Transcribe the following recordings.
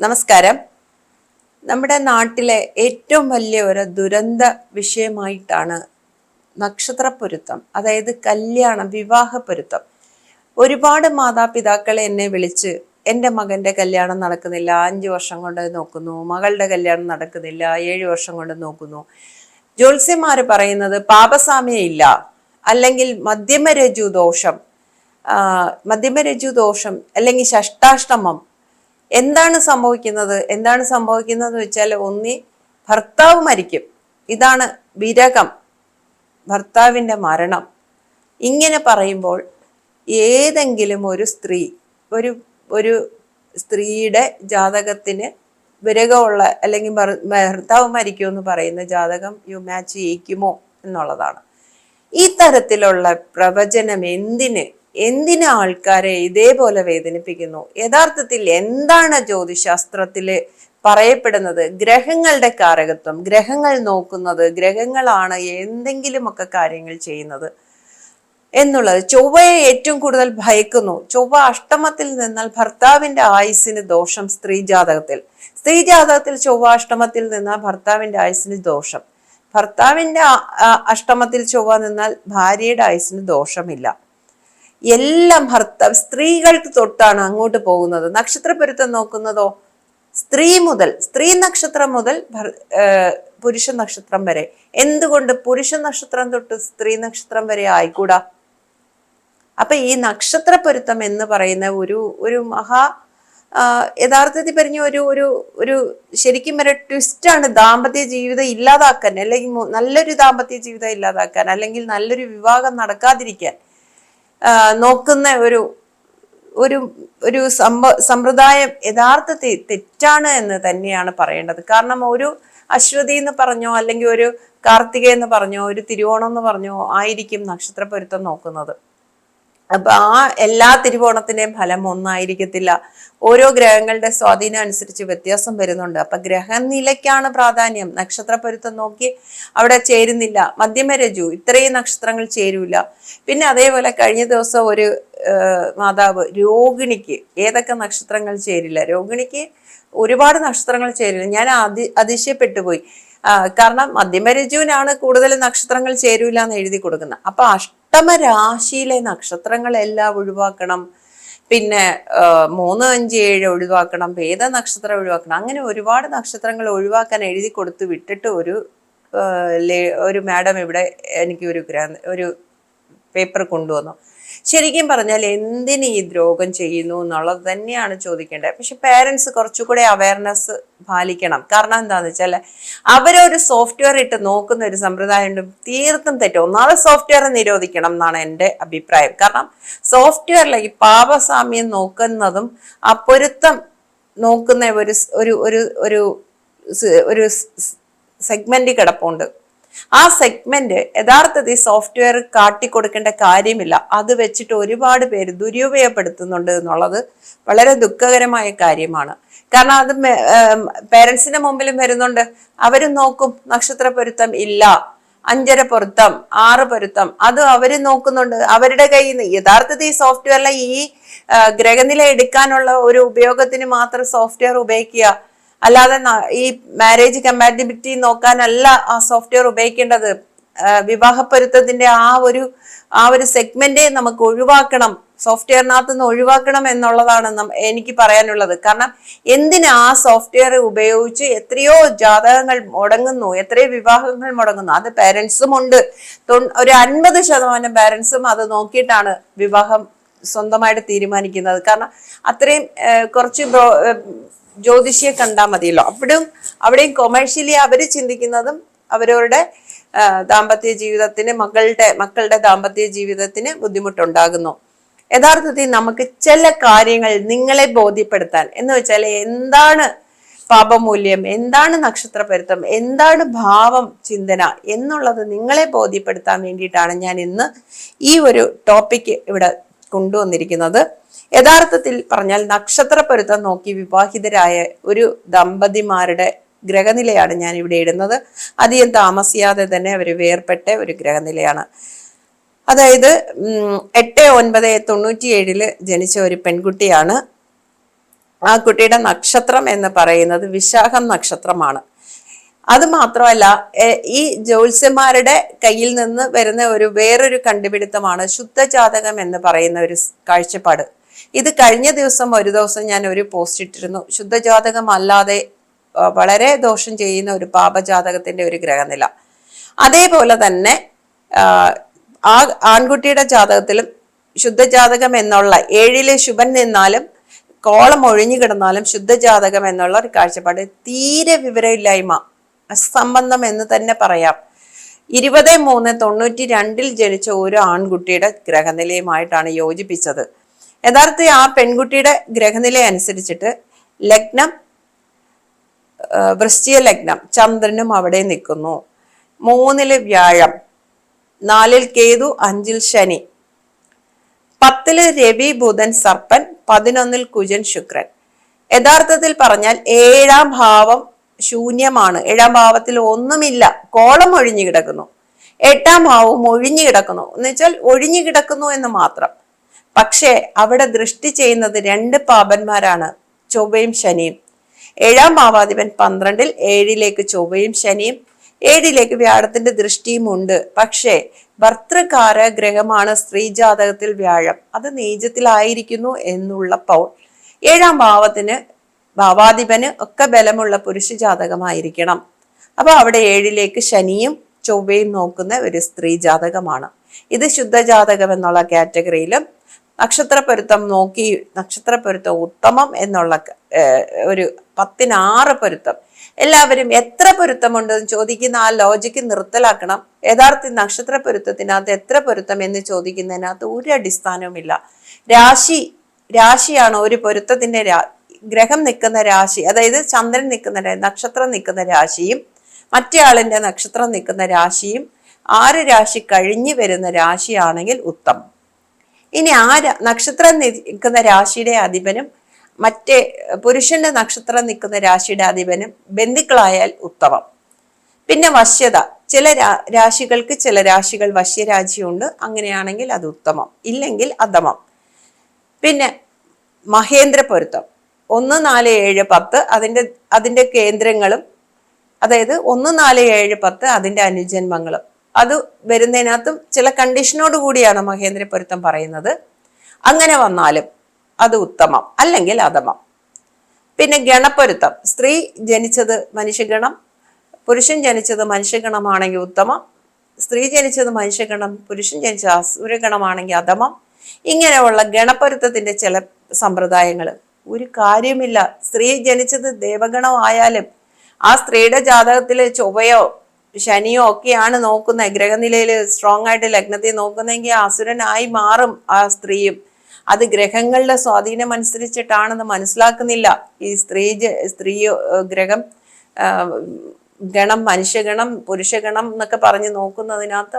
നമസ്കാരം. നമ്മുടെ നാട്ടിലെ ഏറ്റവും വലിയ ഒരു ദുരന്ത വിഷയമായിട്ടാണ് നക്ഷത്രപ്പൊരുത്തം അതായത് കല്യാണം വിവാഹപ്പൊരുത്തം ഒരുപാട് മാതാപിതാക്കൾ എന്നെ വിളിച്ച് എന്റെ മകന്റെ കല്യാണം നടക്കുന്നില്ല അഞ്ച് വർഷം കൊണ്ട് നോക്കുന്നു മകളുടെ കല്യാണം നടക്കുന്നില്ല ഏഴ് വർഷം കൊണ്ട് നോക്കുന്നു. ജ്യോത്സ്യന്മാർ പറയുന്നത് പാപസാമ്യം ഇല്ല അല്ലെങ്കിൽ മധ്യമരജു ദോഷം മധ്യമരജു ദോഷം അല്ലെങ്കിൽ ഷഷ്ടാഷ്ടമം എന്താണ് സംഭവിക്കുന്നത്? എന്താണ് സംഭവിക്കുന്നത് വെച്ചാൽ ഒന്നി ഭർത്താവ് മരിക്കും. ഇതാണ് വിരകം. ഭർത്താവിന്റെ മരണം. ഇങ്ങനെ പറയുമ്പോൾ ഏതെങ്കിലും ഒരു സ്ത്രീ ഒരു ഒരു സ്ത്രീയുടെ ജാതകത്തിന് വിരകമുള്ള അല്ലെങ്കിൽ ഭർത്താവ് ഭർത്താവ് മരിക്കുമെന്ന് പറയുന്ന ജാതകം യു മാച്ച് ചെയ്യിക്കുമോ എന്നുള്ളതാണ്. ഈ തരത്തിലുള്ള പ്രവചനം എന്തിന് എന്തിന് ആൾക്കാരെ ഇതേപോലെ വേദനിപ്പിക്കുന്നു? യഥാർത്ഥത്തിൽ എന്താണ് ജ്യോതിശാസ്ത്രത്തിൽ പറയപ്പെടുന്നത്? ഗ്രഹങ്ങളുടെ കാരകത്വം ഗ്രഹങ്ങൾ നോക്കുന്നത് ഗ്രഹങ്ങളാണ് എന്തെങ്കിലുമൊക്കെ കാര്യങ്ങൾ ചെയ്യുന്നത് എന്നുള്ളത്. ചൊവ്വയെ ഏറ്റവും കൂടുതൽ ഭയക്കുന്നു. ചൊവ്വ അഷ്ടമത്തിൽ നിന്നാൽ ഭർത്താവിന്റെ ആയുസ്സിന് ദോഷം സ്ത്രീ ജാതകത്തിൽ. സ്ത്രീ ജാതകത്തിൽ ചൊവ്വ അഷ്ടമത്തിൽ നിന്നാൽ ഭർത്താവിന്റെ ആയുസ്സിന് ദോഷം. ഭർത്താവിന്റെ അഷ്ടമത്തിൽ ചൊവ്വ നിന്നാൽ ഭാര്യയുടെ ആയുസ്സിന് ദോഷമില്ല. എല്ലാം ഭർത്താവ് സ്ത്രീകൾക്ക് തൊട്ടാണ് അങ്ങോട്ട് പോകുന്നത്. നക്ഷത്രപ്പൊരുത്തം നോക്കുന്നതോ? സ്ത്രീ മുതൽ സ്ത്രീ നക്ഷത്രം മുതൽ പുരുഷ നക്ഷത്രം വരെ. എന്തുകൊണ്ട് പുരുഷ നക്ഷത്രം തൊട്ട് സ്ത്രീ നക്ഷത്രം വരെ ആയിക്കൂടാ? അപ്പൊ ഈ നക്ഷത്ര പൊരുത്തം എന്ന് പറയുന്ന ഒരു ഒരു മഹാ യഥാർത്ഥത്തിൽ പറഞ്ഞ ഒരു ഒരു ഒരു ശരിക്കും ഒരു ട്വിസ്റ്റാണ് ദാമ്പത്യ ജീവിതം ഇല്ലാതാക്കാൻ അല്ലെങ്കിൽ നല്ലൊരു ദാമ്പത്യ ജീവിതം ഇല്ലാതാക്കാൻ അല്ലെങ്കിൽ നല്ലൊരു വിവാഹം നടക്കാതിരിക്കാൻ. നോക്കുന്ന ഒരു ഒരു ഒരു സമ്പ സമ്പ്രദായം യഥാർത്ഥത്തിൽ തെറ്റാണ് എന്ന് തന്നെയാണ് പറയേണ്ടത്. കാരണം ഒരു അശ്വതി എന്ന് പറഞ്ഞോ അല്ലെങ്കിൽ ഒരു കാർത്തിക എന്ന് പറഞ്ഞോ ഒരു തിരുവോണം എന്ന് പറഞ്ഞോ ആയിരിക്കും നക്ഷത്ര പൊരുത്തം നോക്കുന്നത്. അപ്പൊ ആ എല്ലാ തിരുവോണത്തിന്റെയും ഫലം ഒന്നായിരിക്കത്തില്ല. ഓരോ ഗ്രഹങ്ങളുടെ സ്വാധീനം അനുസരിച്ച് വ്യത്യാസം വരുന്നുണ്ട്. അപ്പൊ ഗ്രഹനിലയ്ക്കാണ് പ്രാധാന്യം. നക്ഷത്ര പൊരുത്തം നോക്കി അവിടെ ചേരുന്നില്ല. മധ്യമരജു ഇത്രയും നക്ഷത്രങ്ങൾ ചേരൂല. പിന്നെ അതേപോലെ കഴിഞ്ഞ ദിവസം ഒരു മാതാവ് രോഹിണിക്ക് ഏതൊക്കെ നക്ഷത്രങ്ങൾ ചേരില്ല? രോഹിണിക്ക് ഒരുപാട് നക്ഷത്രങ്ങൾ ചേരില്ല. ഞാൻ അതി അതിശയപ്പെട്ടു പോയി. കാരണം മധ്യമരജുവിനാണ് കൂടുതൽ നക്ഷത്രങ്ങൾ ചേരൂല എന്ന് എഴുതി കൊടുക്കുന്നത്. അപ്പൊ അഷ്ടമ രാശിയിലെ നക്ഷത്രങ്ങളെല്ലാം ഒഴിവാക്കണം. പിന്നെ മൂന്ന് അഞ്ച് ഏഴ് ഒഴിവാക്കണം. ഭേദ നക്ഷത്രം ഒഴിവാക്കണം. അങ്ങനെ ഒരുപാട് നക്ഷത്രങ്ങൾ ഒഴിവാക്കാൻ എഴുതി കൊടുത്ത് വിട്ടിട്ട് ഒരു ഒരു മാഡം ഇവിടെ എനിക്ക് ഒരു ഗ്രാ- ഒരു പേപ്പർ കൊണ്ടുവന്നു. ശരിക്കും പറഞ്ഞാൽ എന്തിന് ഈ ദ്രോഹം ചെയ്യുന്നു എന്നുള്ളത് തന്നെയാണ് ചോദിക്കേണ്ടത്. പക്ഷെ പേരൻസ് കുറച്ചുകൂടെ അവയർനെസ് പാലിക്കണം. കാരണം എന്താണെന്ന് വെച്ചാൽ അവരൊരു സോഫ്റ്റ്വെയർ ഇട്ട് നോക്കുന്ന ഒരു സമ്പ്രദായം ഉണ്ട് തീർത്തും തെറ്റും. ഒന്നാമത് സോഫ്റ്റ്വെയർ നിരോധിക്കണം എന്നാണ് എന്റെ അഭിപ്രായം. കാരണം സോഫ്റ്റ്വെയറിലേക്ക് പാപസാമ്യം നോക്കുന്നതും ആ പൊരുത്തം നോക്കുന്ന ഒരു ഒരു ഒരു സെഗ്മെന്റ് കിടപ്പുണ്ട്. ആ സെഗ്മെന്റ് യഥാർത്ഥത്തിൽ സോഫ്റ്റ്വെയർ കാട്ടിക്കൊടുക്കേണ്ട കാര്യമില്ല. അത് വെച്ചിട്ട് ഒരുപാട് പേര് ദുരുപയോഗപ്പെടുത്തുന്നുണ്ട് എന്നുള്ളത് വളരെ ദുഃഖകരമായ കാര്യമാണ്. കാരണം അത് പേരൻസിന്റെ മുമ്പിലും വരുന്നുണ്ട്. അവരും നോക്കും നക്ഷത്ര പൊരുത്തം ഇല്ല. അഞ്ചര പൊരുത്തം ആറ് പൊരുത്തം. അത് അവർ നോക്കുന്നുണ്ട്. അവരുടെ കയ്യിൽ നിന്ന് യഥാർത്ഥത്തിൽ ഈ സോഫ്റ്റ്വെയറിലെ ഈ ഗ്രഹനില എടുക്കാനുള്ള ഒരു ഉപയോഗത്തിന് മാത്രം സോഫ്റ്റ്വെയർ ഉപയോഗിക്കുക. അല്ലാതെ ഈ മാരേജ് കമ്പാറ്റിബിലിറ്റി നോക്കാനല്ല ആ സോഫ്റ്റ്വെയർ ഉപയോഗിക്കേണ്ടത്. വിവാഹപ്പൊരുത്തത്തിന്റെ ആ ഒരു ആ ഒരു സെഗ്മെന്റേ നമുക്ക് ഒഴിവാക്കണം. സോഫ്റ്റ്വെയറിനകത്ത് നിന്ന് ഒഴിവാക്കണം എന്നുള്ളതാണ് എനിക്ക് പറയാനുള്ളത്. കാരണം എന്തിനാ ആ സോഫ്റ്റ്വെയർ ഉപയോഗിച്ച് എത്രയോ ജാതകങ്ങൾ മുടങ്ങുന്നു എത്രയോ വിവാഹങ്ങൾ മുടങ്ങുന്നു. അത് പാരൻസും ഉണ്ട്. ഒരു അൻപത് ശതമാനം പാരൻസും അത് നോക്കിയിട്ടാണ് വിവാഹം സ്വന്തമായിട്ട് തീരുമാനിക്കുന്നത്. കാരണം അത്രയും കുറച്ച് ജ്യോതിഷിയെ കണ്ടാൽ മതിയല്ലോ. അവിടെയും അവിടെയും കൊമേഴ്ഷ്യലി അവർ ചിന്തിക്കുന്നതും അവരവരുടെ ദാമ്പത്യ ജീവിതത്തിന് മകളുടെ മക്കളുടെ ദാമ്പത്യ ജീവിതത്തിന് ബുദ്ധിമുട്ടുണ്ടാകുന്നു. യഥാർത്ഥത്തിൽ നമുക്ക് ചില കാര്യങ്ങൾ നിങ്ങളെ ബോധ്യപ്പെടുത്താൻ എന്ന് വെച്ചാൽ എന്താണ് പാപമൂല്യം എന്താണ് നക്ഷത്രപരുത്തം എന്താണ് ഭാവം ചിന്തന എന്നുള്ളത് നിങ്ങളെ ബോധ്യപ്പെടുത്താൻ വേണ്ടിയിട്ടാണ് ഞാൻ ഇന്ന് ഈ ഒരു ടോപ്പിക് ഇവിടെ കൊണ്ടുവന്നിരിക്കുന്നത്. യഥാർത്ഥത്തിൽ പറഞ്ഞാൽ നക്ഷത്ര പൊരുത്തം നോക്കി വിവാഹിതരായ ഒരു ദമ്പതിമാരുടെ ഗ്രഹനിലയാണ് ഞാൻ ഇവിടെ ഇടുന്നത്. അധികം താമസിയാതെ തന്നെ അവർ വേർപെട്ട ഒരു ഗ്രഹനിലയാണ്. അതായത് എട്ട് ഒൻപത് തൊണ്ണൂറ്റി ഏഴിൽ ജനിച്ച ഒരു പെൺകുട്ടിയാണ്. ആ കുട്ടിയുടെ നക്ഷത്രം എന്ന് പറയുന്നത് വിശാഖം നക്ഷത്രമാണ്. അത് മാത്രമല്ല ഈ ജ്യോത്സ്യന്മാരുടെ കയ്യിൽ നിന്ന് വരുന്ന ഒരു വേറൊരു കണ്ടുപിടുത്തമാണ് ശുദ്ധജാതകം എന്ന് പറയുന്ന ഒരു കാഴ്ചപ്പാട്. ഇത് കഴിഞ്ഞ ദിവസം ഒരു ദിവസം ഞാൻ ഒരു പോസ്റ്റ് ഇട്ടിരുന്നു. ശുദ്ധജാതകം അല്ലാതെ വളരെ ദോഷം ചെയ്യുന്ന ഒരു പാപജാതകത്തിന്റെ ഒരു ഗ്രഹനില. അതേപോലെ തന്നെ ആ ആൺകുട്ടിയുടെ ജാതകത്തിലും ശുദ്ധജാതകം എന്നുള്ള ഏഴിലെ ശുഭൻ നിന്നാലും കോളം ഒഴിഞ്ഞു കിടന്നാലും ശുദ്ധജാതകം എന്നുള്ള ഒരു കാഴ്ചപ്പാട്. തീരെ വിവരമില്ലായ്മ. അസംബന്ധം എന്ന് തന്നെ പറയാം. ഇരുപത് മൂന്ന് തൊണ്ണൂറ്റി രണ്ടിൽ ജനിച്ച ഒരു ആൺകുട്ടിയുടെ ഗ്രഹനിലയുമായിട്ടാണ് യോജിപ്പിച്ചത്. യഥാർത്ഥത്തിൽ ആ പെൺകുട്ടിയുടെ ഗ്രഹനില അനുസരിച്ചിട്ട് ലഗ്നം വൃശ്ചിക ലഗ്നം ചന്ദ്രനും അവിടെ നിൽക്കുന്നു. മൂന്നിൽ വ്യാഴം നാലിൽ കേതു അഞ്ചിൽ ശനി. പത്തിൽ രവി ബുധൻ സർപ്പൻ പതിനൊന്നിൽ കുജൻ ശുക്രൻ. യഥാർത്ഥത്തിൽ പറഞ്ഞാൽ ഏഴാം ഭാവം ശൂന്യമാണ്. ഏഴാം ഭാവത്തിൽ ഒന്നുമില്ല. കോളം ഒഴിഞ്ഞു കിടക്കുന്നു. എട്ടാം ഭാവം ഒഴിഞ്ഞു കിടക്കുന്നു. എന്ന് വെച്ചാൽ ഒഴിഞ്ഞു കിടക്കുന്നു എന്ന് മാത്രം. പക്ഷേ അവിടെ ദൃഷ്ടി ചെയ്യുന്നത് രണ്ട് പാപന്മാരാണ്. ചൊവ്വയും ശനിയും. ഏഴാം ഭാവാധിപൻ പന്ത്രണ്ടിൽ ഏഴിലേക്ക് ചൊവ്വയും ശനിയും. ഏഴിലേക്ക് വ്യാഴത്തിന്റെ ദൃഷ്ടിയും ഉണ്ട്. പക്ഷേ ഭർത്തൃകാര ഗ്രഹമാണ് സ്ത്രീ ജാതകത്തിൽ വ്യാഴം. അത് നീചത്തിലായിരിക്കുന്നു പൗൾ. ഏഴാം ഭാവത്തിന് ഭാവാധിപന് ഒക്കെ ബലമുള്ള പുരുഷ ജാതകമായിരിക്കണം അപ്പൊ അവിടെ ഏഴിലേക്ക് ശനിയും ചൊവ്വയും നോക്കുന്ന ഒരു സ്ത്രീ ജാതകമാണ്. ഇത് ശുദ്ധജാതകം എന്നുള്ള കാറ്റഗറിയിലും നക്ഷത്രപ്പൊരുത്തം നോക്കി നക്ഷത്രപ്പൊരുത്തം ഉത്തമം എന്നുള്ള ഒരു പത്തിനാറ് പൊരുത്തം. എല്ലാവരും എത്ര പൊരുത്തമുണ്ടെന്ന് ചോദിക്കുന്ന ആ ലോജിക്ക് നിർത്തലാക്കണം. യഥാർത്ഥ നക്ഷത്ര പൊരുത്തത്തിനകത്ത് എത്ര പൊരുത്തം എന്ന് ചോദിക്കുന്നതിനകത്ത് ഒരു അടിസ്ഥാനവുമില്ല. രാശി രാശിയാണ് ഒരു പൊരുത്തത്തിന്റെ ഗ്രഹം നിൽക്കുന്ന രാശി അതായത് ചന്ദ്രൻ നിൽക്കുന്ന നക്ഷത്രം നിൽക്കുന്ന രാശിയും മറ്റേ ആളിന്റെ നക്ഷത്രം നിൽക്കുന്ന രാശിയും ആറ് രാശി കഴിഞ്ഞു വരുന്ന രാശിയാണെങ്കിൽ ഉത്തമം. ഇനി ആ നക്ഷത്രം നിൽക്കുന്ന രാശിയുടെ അധിപനും മറ്റേ പുരുഷന്റെ നക്ഷത്രം നിൽക്കുന്ന രാശിയുടെ അധിപനും ബന്ധുക്കളായാൽ ഉത്തമം. പിന്നെ വശ്യത ചില രാശികൾക്ക് ചില രാശികൾ വശ്യരാശിയുണ്ട് അങ്ങനെയാണെങ്കിൽ അത് ഉത്തമം. ഇല്ലെങ്കിൽ അധമം. പിന്നെ മഹേന്ദ്ര പൊരുത്തം. ഒന്ന് നാല് ഏഴ് പത്ത് അതിന്റെ അതിന്റെ കേന്ദ്രങ്ങളും അതായത് ഒന്ന് നാല് ഏഴ് പത്ത് അതിന്റെ അനുജന്മങ്ങളും. അത് വരുന്നതിനകത്തും ചില കണ്ടീഷനോട് കൂടിയാണ് മഹേന്ദ്ര പൊരുത്തം പറയുന്നത്. അങ്ങനെ വന്നാലും അത് ഉത്തമം അല്ലെങ്കിൽ അധമം. പിന്നെ ഗണപ്പൊരുത്തം സ്ത്രീ ജനിച്ചത് മനുഷ്യഗണം പുരുഷൻ ജനിച്ചത് മനുഷ്യഗണമാണെങ്കിൽ ഉത്തമം സ്ത്രീ ജനിച്ചത് മനുഷ്യഗണം പുരുഷൻ ജനിച്ചത് അസുരഗണമാണെങ്കിൽ അധമം. ഇങ്ങനെയുള്ള ഗണപ്പൊരുത്തത്തിന്റെ ചില സമ്പ്രദായങ്ങൾ ഒരു കാര്യമില്ല. സ്ത്രീ ജനിച്ചത് ദേവഗണമായാലും ആ സ്ത്രീയുടെ ജാതകത്തിൽ ചൊവ്വയോ ശനിയോ ഒക്കെയാണ് നോക്കുന്നത്. ഗ്രഹനിലയിൽ സ്ട്രോങ് ആയിട്ട് ലഗ്നത്തിൽ നോക്കുന്നെങ്കിൽ അസുരനായി മാറും ആ സ്ത്രീയും. അത് ഗ്രഹങ്ങളുടെ സ്വാധീനം അനുസരിച്ചിട്ടാണെന്ന് മനസ്സിലാക്കുന്നില്ല. ഈ സ്ത്രീ സ്ത്രീ ഗ്രഹം ഗണം മനുഷ്യഗണം പുരുഷഗണം എന്നൊക്കെ പറഞ്ഞ് നോക്കുന്നതിനകത്ത്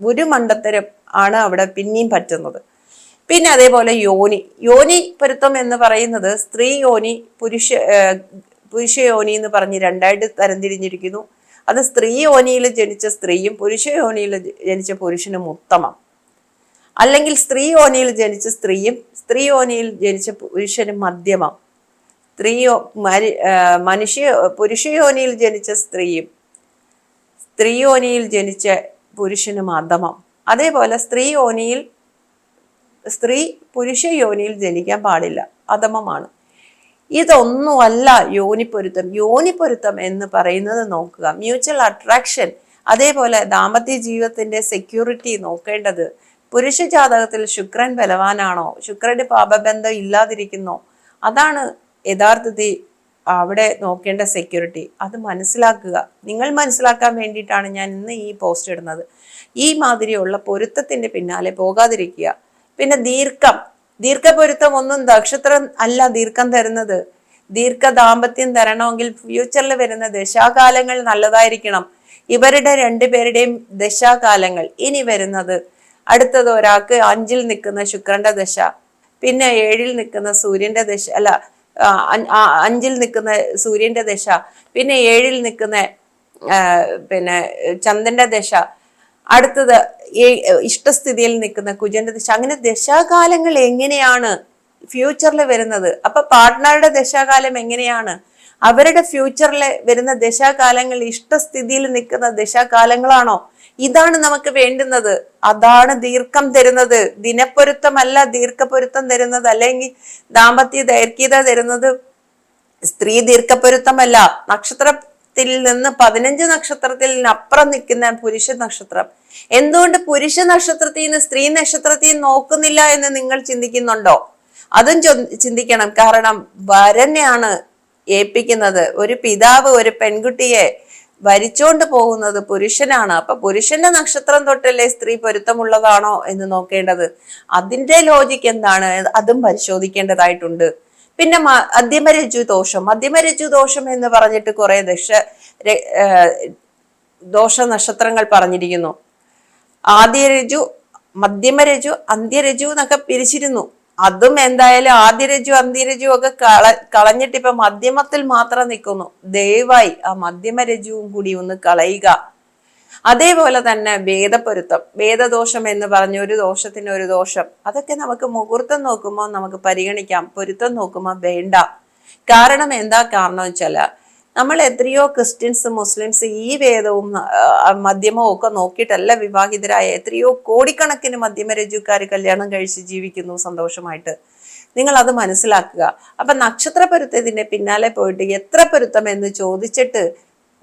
ഒരു മണ്ടത്തരം ആണ് അവിടെ പിന്നെയും പറ്റുന്നത്. പിന്നെ അതേപോലെ യോനി. യോനി പൊരുത്തം എന്ന് പറയുന്നത് സ്ത്രീ യോനി പുരുഷ പുരുഷ യോനി എന്ന് പറഞ്ഞ് രണ്ടായിട്ട് തരംതിരിഞ്ഞിരിക്കുന്നു. അത് സ്ത്രീ യോനിയിൽ ജനിച്ച സ്ത്രീയും പുരുഷ യോനിയിൽ ജനിച്ച പുരുഷനും ഉത്തമം. അല്ലെങ്കിൽ സ്ത്രീ യോനിയിൽ ജനിച്ച സ്ത്രീയും സ്ത്രീ യോനിയിൽ ജനിച്ച പുരുഷനും മധ്യമം. സ്ത്രീ മനുഷ്യ പുരുഷ യോനിയിൽ ജനിച്ച സ്ത്രീയും സ്ത്രീ യോനിയിൽ ജനിച്ച പുരുഷനും അധമം. അതേപോലെ സ്ത്രീ യോനിയിൽ സ്ത്രീ പുരുഷ യോനിയിൽ ജനിക്കാൻ പാടില്ല. അധമമാണ്. ഇതൊന്നുമല്ല യോനിപ്പൊരുത്തം. യോനിപ്പൊരുത്തം എന്ന് പറയുന്നത് നോക്കുക. മ്യൂച്വൽ അട്രാക്ഷൻ അതേപോലെ ദാമ്പത്യ ജീവിതത്തിന്റെ സെക്യൂരിറ്റി നോക്കേണ്ടത്. പുരുഷ ജാതകത്തിൽ ശുക്രൻ ബലവാനാണോ? ശുക്രന്റെ പാപബന്ധം ഇല്ലാതിരിക്കുന്നോ? അതാണ് യഥാർത്ഥത്തിൽ അവിടെ നോക്കേണ്ട സെക്യൂരിറ്റി. അത് മനസ്സിലാക്കുക. നിങ്ങൾ മനസ്സിലാക്കാൻ വേണ്ടിയിട്ടാണ് ഞാൻ ഇന്ന് ഈ പോസ്റ്റ് ഇടുന്നത്. ഈ മാതിരിയുള്ള പൊരുത്തത്തിന്റെ പിന്നാലെ പോകാതിരിക്കുക. പിന്നെ ദീർഘം. ദീർഘപൊരുത്തം ഒന്നും നക്ഷത്രം അല്ല ദീർഘം തരുന്നത്. ദീർഘ ദാമ്പത്യം തരണമെങ്കിൽ ഫ്യൂച്ചറിൽ വരുന്ന ദശാകാലങ്ങൾ നല്ലതായിരിക്കണം. ഇവരുടെ രണ്ടുപേരുടെയും ദശാകാലങ്ങൾ ഇനി വരുന്നത്. അടുത്തത് ഒരാൾക്ക് അഞ്ചിൽ നിൽക്കുന്ന ശുക്രന്റെ ദശ. പിന്നെ ഏഴിൽ നിൽക്കുന്ന സൂര്യന്റെ ദശ. അല്ല അഞ്ചിൽ നിൽക്കുന്ന സൂര്യന്റെ ദശ. പിന്നെ ഏഴിൽ നിൽക്കുന്ന പിന്നെ ചന്ദ്രന്റെ ദശ. അടുത്തത് ഇഷ്ടസ്ഥിതിയിൽ നിൽക്കുന്ന കുജന്റെ ദശ. അങ്ങനെ ദശാകാലങ്ങൾ എങ്ങനെയാണ് ഫ്യൂച്ചറിൽ വരുന്നത്? അപ്പൊ പാർട്ട്ണറുടെ ദശാകാലം എങ്ങനെയാണ്? അവരുടെ ഫ്യൂച്ചറിൽ വരുന്ന ദശാകാലങ്ങൾ ഇഷ്ടസ്ഥിതിയിൽ നിൽക്കുന്ന ദശാകാലങ്ങളാണോ? ഇതാണ് നമുക്ക് വേണ്ടുന്നത്. അതാണ് ദീർഘം തരുന്നത്. ദിനപ്പൊരുത്തമല്ല ദീർഘപ്പൊരുത്തം തരുന്നത്. അല്ലെങ്കിൽ ദാമ്പത്യ ദൈർഘ്യത തരുന്നത് സ്ത്രീ ദീർഘപ്പൊരുത്തമല്ല നക്ഷത്രത്തിൽ നിന്ന് പതിനഞ്ച് നക്ഷത്രത്തിൽ അപ്പുറം നിൽക്കുന്ന പുരുഷ നക്ഷത്രം. എന്തുകൊണ്ട് പുരുഷ നക്ഷത്രത്തിൽ നിന്ന് സ്ത്രീ നക്ഷത്രത്തിൽ നോക്കുന്നില്ല എന്ന് നിങ്ങൾ ചിന്തിക്കുന്നുണ്ടോ? അതും ചിന്തിക്കണം. കാരണം വരനെയാണ് ഏൽപ്പിക്കുന്നത്. ഒരു പിതാവ് ഒരു പെൺകുട്ടിയെ വരിച്ചോണ്ട് പോകുന്നത് പുരുഷനാണ്. അപ്പൊ പുരുഷന്റെ നക്ഷത്രം തൊട്ടല്ലേ സ്ത്രീ പൊരുത്തമുള്ളതാണോ എന്ന് നോക്കേണ്ടത്. അതിന്റെ ലോജിക്ക് എന്താണ്? അതും പരിശോധിക്കേണ്ടതായിട്ടുണ്ട്. പിന്നെ മധ്യമരജു ദോഷം മധ്യമരജു ദോഷം എന്ന് പറഞ്ഞിട്ട് കുറെ ദശ ദോഷ നക്ഷത്രങ്ങൾ പറഞ്ഞിരിക്കുന്നു. ആദ്യരജു മധ്യമരജു അന്ത്യരജു എന്നൊക്കെ പിരിച്ചിരുന്നു. അതും എന്തായാലും ആദ്യരജു അന്ത്യരജു ഒക്കെ കള കളഞ്ഞിട്ട് ഇപ്പൊ മധ്യമത്തിൽ മാത്രം നിൽക്കുന്നു. ദയവായി ആ മധ്യമരജുവും കൂടി ഒന്ന് കളയുക. അതേപോലെ തന്നെ വേദപ്പൊരുത്തം വേദദോഷം എന്ന് പറഞ്ഞ ഒരു ദോഷത്തിന് ഒരു ദോഷം അതൊക്കെ നമുക്ക് മുഹൂർത്തം നോക്കുമ്പോൾ നമുക്ക് പരിഗണിക്കാം പൊരുത്തം നോക്കുമ്പോൾ വേണ്ട. കാരണം എന്താ കാരണം വെച്ചാൽ നമ്മൾ എത്രയോ ക്രിസ്ത്യൻസ് മുസ്ലിംസ് ഈ വേദവും ആ, മദ്യമവും ഒക്കെ നോക്കിയിട്ടല്ല വിവാഹിതരായ എത്രയോ കോടിക്കണക്കിന് മധ്യമരജുക്കാർ കല്യാണം കഴിച്ച് ജീവിക്കുന്നു സന്തോഷമായിട്ട്. നിങ്ങൾ അത് മനസ്സിലാക്കുക. അപ്പൊ നക്ഷത്ര പൊരുത്തത്തിന്റെ പിന്നാലെ പോയിട്ട് എത്ര പൊരുത്തം എന്ന് ചോദിച്ചിട്ട്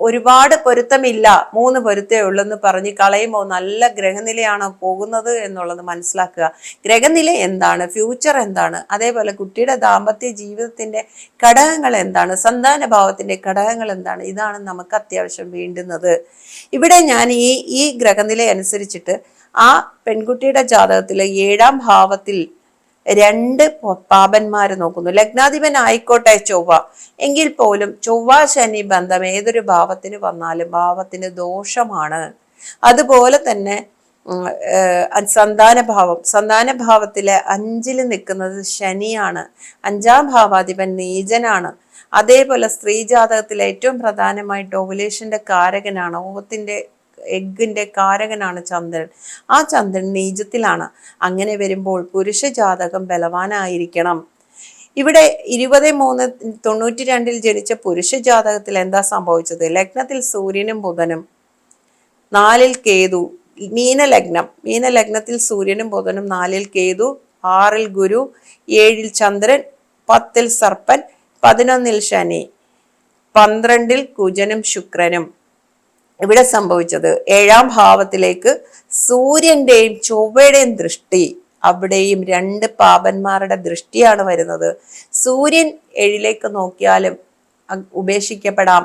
ഒരുപാട് പൊരുത്തമില്ല. മൂന്ന് പൊരുത്തേ ഉള്ളെന്ന് പറഞ്ഞ് കളയുമ്പോൾ നല്ല ഗ്രഹനിലയാണോ പോകുന്നത് എന്നുള്ളത് മനസ്സിലാക്കുക. ഗ്രഹനില എന്താണ്? ഫ്യൂച്ചർ എന്താണ്? അതേപോലെ കുട്ടിയുടെ ദാമ്പത്യ ജീവിതത്തിന്റെ ഘടകങ്ങൾ എന്താണ്? സന്താന ഭാവത്തിന്റെ ഘടകങ്ങൾ എന്താണ്? ഇതാണ് നമുക്ക് അത്യാവശ്യം വേണ്ടുന്നത്. ഇവിടെ ഞാൻ ഈ ഈ ഗ്രഹനില അനുസരിച്ചിട്ട് ആ പെൺകുട്ടിയുടെ ജാതകത്തിലെ ഏഴാം ഭാവത്തിൽ രണ്ട് പാപന്മാര് നോക്കുന്നു. ലഗ്നാധിപൻ ആയിക്കോട്ടെ ചൊവ്വ. എങ്കിൽ പോലും ചൊവ്വ ശനി ബന്ധം ഏതൊരു ഭാവത്തിന് വന്നാലും ഭാവത്തിന് ദോഷമാണ്. അതുപോലെ തന്നെ സന്താനഭാവം സന്താനഭാവത്തിലെ സന്താന ഭാവം. സന്താന ഭാവത്തിലെ അഞ്ചിൽ നിൽക്കുന്നത് ശനിയാണ്. അഞ്ചാം ഭാവാധിപൻ നീചനാണ്. അതേപോലെ സ്ത്രീ ജാതകത്തിലെ ഏറ്റവും പ്രധാനമായിട്ട് ഓവുലേഷന്റെ കാരകനാണ്. ഓവത്തിന്റെ എഗ്ഗിന്റെ കാരകനാണ് ചന്ദ്രൻ. ആ ചന്ദ്രൻ നീജത്തിലാണ് അങ്ങനെ വരുമ്പോൾ പുരുഷ ജാതകം ബലവാനായിരിക്കണം. ഇവിടെ ഇരുപത് മൂന്ന് തൊണ്ണൂറ്റി രണ്ടിൽ ജനിച്ച പുരുഷ ജാതകത്തിൽ എന്താ സംഭവിച്ചത്? ലഗ്നത്തിൽ സൂര്യനും ബുധനും. നാലിൽ കേതു മീനലഗ്നം. മീനലഗ്നത്തിൽ സൂര്യനും ബുധനും നാലിൽ കേതു ആറിൽ ഗുരു ഏഴിൽ ചന്ദ്രൻ പത്തിൽ സർപ്പൻ പതിനൊന്നിൽ ശനി പന്ത്രണ്ടിൽ കുജനും ശുക്രനും. ഇവിടെ സംഭവിച്ചത്? ഏഴാം ഭാവത്തിലേക്ക് സൂര്യന്റെയും ചൊവ്വയുടെയും ദൃഷ്ടി അവിടെയും രണ്ട് പാപന്മാരുടെ ദൃഷ്ടിയാണ് വരുന്നത്. സൂര്യൻ ഏഴിലേക്ക് നോക്കിയാലും ഉപേക്ഷിക്കപ്പെടാം.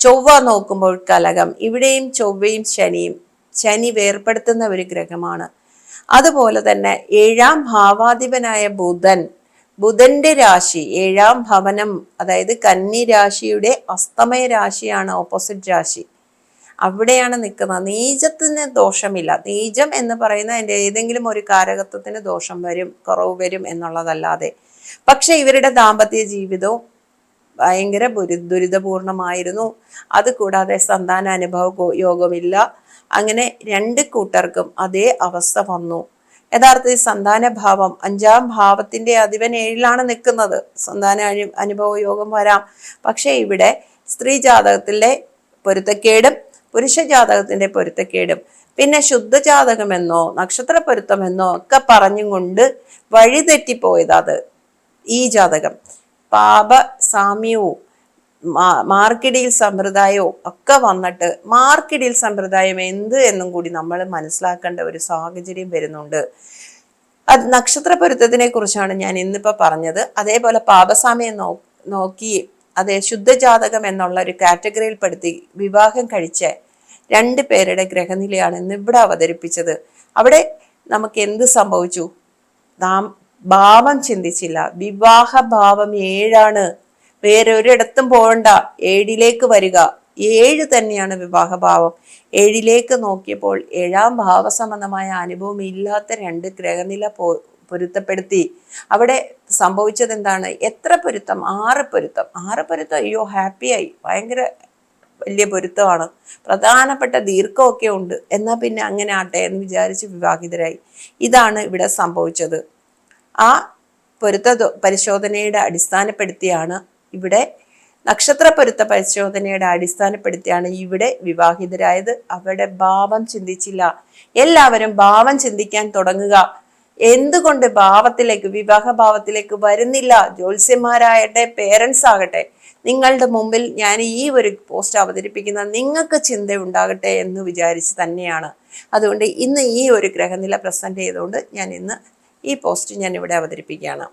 ചൊവ്വ നോക്കുമ്പോൾ കലകം. ഇവിടെയും ചൊവ്വയും ശനിയും. ശനി വേർപ്പെടുത്തുന്ന ഒരു ഗ്രഹമാണ്. അതുപോലെ തന്നെ ഏഴാം ഭാവാധിപനായ ബുധൻ. ബുധന്റെ രാശി ഏഴാം ഭവനം അതായത് കന്നി രാശിയുടെ അസ്തമയ രാശിയാണ് ഓപ്പോസിറ്റ് രാശി. അവിടെയാണ് നിൽക്കുന്നത്. നീചത്തിന് ദോഷമില്ല. നീചം എന്ന് പറയുന്ന അതിന്റെ ഏതെങ്കിലും ഒരു കാരകത്വത്തിന് ദോഷം വരും കുറവ് വരും എന്നുള്ളതല്ലാതെ. പക്ഷെ ഇവരുടെ ദാമ്പത്യ ജീവിതവും ഭയങ്കര ദുരി ദുരിതപൂർണമായിരുന്നു. അതുകൂടാതെ സന്താന അനുഭവ യോഗമില്ല. അങ്ങനെ രണ്ട് കൂട്ടർക്കും അതേ അവസ്ഥ വന്നു. യഥാർത്ഥത്തിൽ സന്താന ഭാവം അഞ്ചാം ഭാവത്തിന്റെ അധിപൻ ഏഴിലാണ് നിൽക്കുന്നത്. സന്താന അനു അനുഭവ യോഗം വരാം. പക്ഷേ ഇവിടെ സ്ത്രീ ജാതകത്തിലെ പൊരുത്തക്കേടും പുരുഷ ജാതകത്തിന്റെ പൊരുത്തക്കേടും. പിന്നെ ശുദ്ധജാതകമെന്നോ നക്ഷത്ര പൊരുത്തമെന്നോ ഒക്കെ പറഞ്ഞും കൊണ്ട് വഴിതെറ്റിപ്പോയത് അത് ഈ ജാതകം. പാപ സാമ്യവും മാർക്കിടിയിൽ സമ്പ്രദായവും ഒക്കെ വന്നിട്ട് മാർക്കിടിയിൽ സമ്പ്രദായം എന്ത് എന്നും കൂടി നമ്മൾ മനസ്സിലാക്കേണ്ട ഒരു സാഹചര്യം വരുന്നുണ്ട്. അത് നക്ഷത്ര പൊരുത്തത്തിനെ കുറിച്ചാണ് ഞാൻ ഇന്നിപ്പോ പറഞ്ഞത്. അതേപോലെ പാപസാമ്യം നോ നോക്കി അതെ ശുദ്ധജാതകം എന്നുള്ള ഒരു കാറ്റഗറിയിൽപ്പെടുത്തി വിവാഹം കഴിച്ച രണ്ട് പേരുടെ ഗ്രഹനിലയാണ് ഇന്ന് ഇവിടെ അവതരിപ്പിച്ചത്. അവിടെ നമുക്ക് എന്ത് സംഭവിച്ചു? നാം ഭാവം ചിന്തിച്ചില്ല. വിവാഹ ഭാവം ഏഴാണ്. വേറെ ഒരിടത്തും പോകണ്ട. ഏഴിലേക്ക് വരിക. ഏഴ് തന്നെയാണ് വിവാഹ വിവാഹഭാവം. ഏഴിലേക്ക് നോക്കിയപ്പോൾ ഏഴാം ഭാവസംബന്ധമായ അനുഭവം ഇല്ലാത്ത രണ്ട് ഗ്രഹനില പൊരുത്തപ്പെടുത്തി. അവിടെ സംഭവിച്ചത് എന്താണ് എത്ര പൊരുത്തം? ആറ് പൊരുത്തം. ആറ് പൊരുത്തം അയ്യോ ഹാപ്പിയായി. ഭയങ്കര വലിയ പൊരുത്തമാണ്. പ്രധാനപ്പെട്ട ദീർഘമൊക്കെ ഉണ്ട്. എന്നാൽ പിന്നെ അങ്ങനെ ആട്ടെ എന്ന് വിചാരിച്ച് വിവാഹിതരായി. ഇതാണ് ഇവിടെ സംഭവിച്ചത്. ആ പൊരുത്ത പരിശോധനയുടെ അടിസ്ഥാനപ്പെടുത്തിയാണ് ഇവിടെ നക്ഷത്ര പൊരുത്ത പരിശോധനയുടെ അടിസ്ഥാനപ്പെടുത്തിയാണ് ഇവിടെ വിവാഹിതരായത്. അവരുടെ ഭാവം ചിന്തിച്ചില്ല. എല്ലാവരും ഭാവം ചിന്തിക്കാൻ തുടങ്ങുക. എന്തുകൊണ്ട് ഭാവത്തിലേക്ക് വിവാഹ ഭാവത്തിലേക്ക് വരുന്നില്ല? ജ്യോത്സ്യന്മാരാകട്ടെ പേരൻസ് ആകട്ടെ നിങ്ങളുടെ മുമ്പിൽ ഞാൻ ഈ ഒരു പോസ്റ്റ് അവതരിപ്പിക്കുന്ന നിങ്ങൾക്ക് ചിന്ത ഉണ്ടാകട്ടെ എന്ന് വിചാരിച്ച് തന്നെയാണ്. അതുകൊണ്ട് ഇന്ന് ഈ ഒരു ഗ്രഹനില പ്രസന്റ് ചെയ്തുകൊണ്ട് ഞാൻ ഇന്ന് ഈ പോസ്റ്റ് ഞാൻ ഇവിടെ അവതരിപ്പിക്കുകയാണ്.